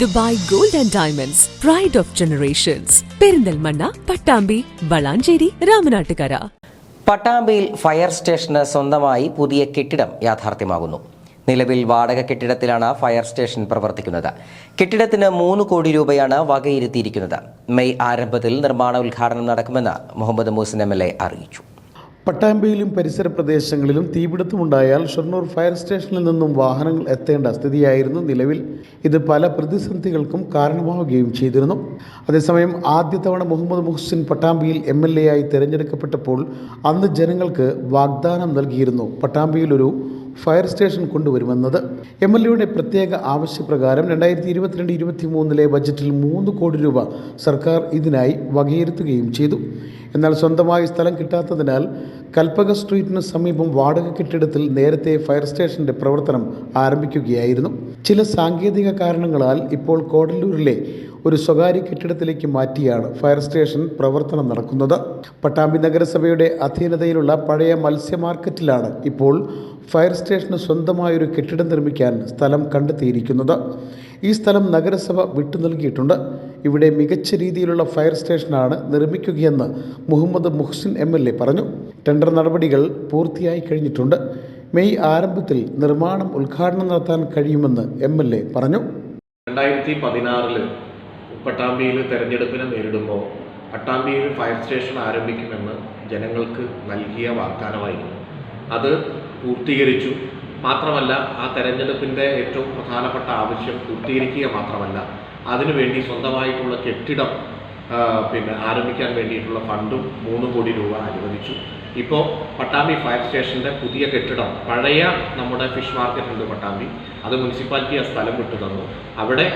Dubai gold and diamonds pride of generations Perinthalmanna Pattambi Valanchery Ramanattukara. പട്ടാമ്പിയിൽ fire സ്റ്റേഷന് സ്വന്തമായി പുതിയ കെട്ടിടം യാഥാർത്ഥ്യമാകുന്നു. നിലവിൽ വാടക കെട്ടിടത്തിലാണ് ഫയർ സ്റ്റേഷൻ പ്രവർത്തിക്കുന്നത്. കെട്ടിടത്തിന് മൂന്ന് കോടി രൂപയാണ് വകയിരുത്തിയിരിക്കുന്നത്. മെയ് ആരംഭത്തിൽ നിർമ്മാണ ഉദ്ഘാടനം നടക്കുമെന്ന് മുഹമ്മദ് മൂസിൻ എം അറിയിച്ചു. പട്ടാമ്പിയിലും പരിസര പ്രദേശങ്ങളിലും തീപിടുത്തമുണ്ടായാൽ ഷൊർണൂർ ഫയർ സ്റ്റേഷനിൽ നിന്നും വാഹനങ്ങൾ എത്തേണ്ട സ്ഥിതിയായിരുന്നു നിലവിൽ. ഇത് പല പ്രതിസന്ധികൾക്കും കാരണമാവുകയും ചെയ്തിരുന്നു. അതേസമയം ആദ്യ തവണ മുഹമ്മദ് മുഹ്സിൻ പട്ടാമ്പിയിൽ എം എൽ എ ആയി തിരഞ്ഞെടുക്കപ്പെട്ടപ്പോൾ അന്ന് ജനങ്ങൾക്ക് വാഗ്ദാനം നൽകിയിരുന്നു. പട്ടാമ്പിയിൽ ഒരു ഫയർ സ്റ്റേഷൻ കൊണ്ടുവരുമെന്നത്. എം എൽ എയുടെ പ്രത്യേക ആവശ്യപ്രകാരം രണ്ടായിരത്തി ഇരുപത്തിരണ്ട് ഇരുപത്തി മൂന്നിലെ ബജറ്റിൽ മൂന്ന് കോടി രൂപ സർക്കാർ ഇതിനായി വകയിരുത്തുകയും ചെയ്തു. എന്നാൽ സ്വന്തമായി സ്ഥലം കിട്ടാത്തതിനാൽ കൽപ്പക സ്ട്രീറ്റിന് സമീപം വാടക കെട്ടിടത്തിൽ നേരത്തെ ഫയർ സ്റ്റേഷന്റെ പ്രവർത്തനം ആരംഭിക്കുകയായിരുന്നു. ചില സാങ്കേതിക കാരണങ്ങളാൽ ഇപ്പോൾ കോടല്ലൂരിലെ ഒരു സ്വകാര്യ കെട്ടിടത്തിലേക്ക് മാറ്റിയാണ് ഫയർ സ്റ്റേഷൻ പ്രവർത്തനം നടക്കുന്നത്. പട്ടാമ്പി നഗരസഭയുടെ അധീനതയിലുള്ള പഴയ മത്സ്യ മാർക്കറ്റിലാണ് ഇപ്പോൾ ഫയർ സ്റ്റേഷന് സ്വന്തമായൊരു കെട്ടിടം നിർമ്മിക്കാൻ സ്ഥലം കണ്ടെത്തിയിരിക്കുന്നത്. ഈ സ്ഥലം നഗരസഭ വിട്ടു നൽകിയിട്ടുണ്ട്. ഇവിടെ മികച്ച രീതിയിലുള്ള ഫയർ സ്റ്റേഷനാണ് നിർമ്മിക്കുകയെന്ന് Muhammad Muhsin M L A പറഞ്ഞു. ടെൻഡർ നടപടികൾ പൂർത്തിയായി കഴിഞ്ഞിട്ടുണ്ട്. മെയ് ആരംഭത്തിൽ നിർമ്മാണം ഉദ്ഘാടനം നടത്താൻ കഴിയുമെന്ന് എം എൽ എ പറഞ്ഞു. രണ്ടായിരത്തി പതിനാറിൽ പട്ടാമ്പിയിൽ തെരഞ്ഞെടുപ്പിനെ നേരിടുമ്പോൾ പട്ടാമ്പിയിൽ ഫയർ സ്റ്റേഷൻ ആരംഭിക്കുമെന്ന് ജനങ്ങൾക്ക് നൽകിയ വാഗ്ദാനമായിരുന്നു. അത് പൂർത്തീകരിച്ചു. മാത്രമല്ല ആ തെരഞ്ഞെടുപ്പിന്റെ ഏറ്റവും പ്രധാനപ്പെട്ട ആവശ്യം പൂർത്തീകരിക്കുക മാത്രമല്ല അതിനുവേണ്ടി സ്വന്തമായിട്ടുള്ള കെട്ടിടം പിന്നെ ആരംഭിക്കാൻ വേണ്ടിയിട്ടുള്ള ഫണ്ടും മൂന്ന് കോടി രൂപ അനുവദിച്ചു. ഇപ്പോൾ പട്ടാമ്പി ഫയർ സ്റ്റേഷന്റെ പുതിയ കെട്ടിടം പഴയ നമ്മുടെ ഫിഷ് മാർക്കറ്റ് ഉണ്ട് പട്ടാമ്പി. അത് മുനിസിപ്പാലിറ്റി ആ സ്ഥലം വിട്ടു തന്നു. അവിടെ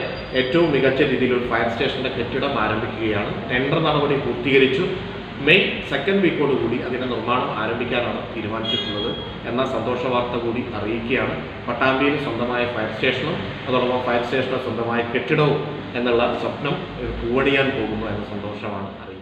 ഏറ്റവും മികച്ച രീതിയിൽ ഒരു ഫയർ സ്റ്റേഷന്റെ കെട്ടിടം ആരംഭിക്കുകയാണ്. ടെൻഡർ നടപടി പൂർത്തീകരിച്ചു. മെയ് സെക്കൻഡ് വീക്കോടുകൂടി അതിന്റെ നിർമ്മാണം ആരംഭിക്കാനാണ് തീരുമാനിച്ചിട്ടുള്ളത് എന്ന സന്തോഷ വാർത്ത കൂടി അറിയിക്കുകയാണ് പട്ടാമ്പിയിൽ സ്വന്തമായ ഫയർ സ്റ്റേഷനും അതോടൊപ്പം ഫയർ സ്റ്റേഷന് സ്വന്തമായ കെട്ടിടവും എന്നുള്ള സ്വപ്നം പൂവടിയാൻ പോകുന്നു എന്ന സന്തോഷമാണ് അറിയിക്കുക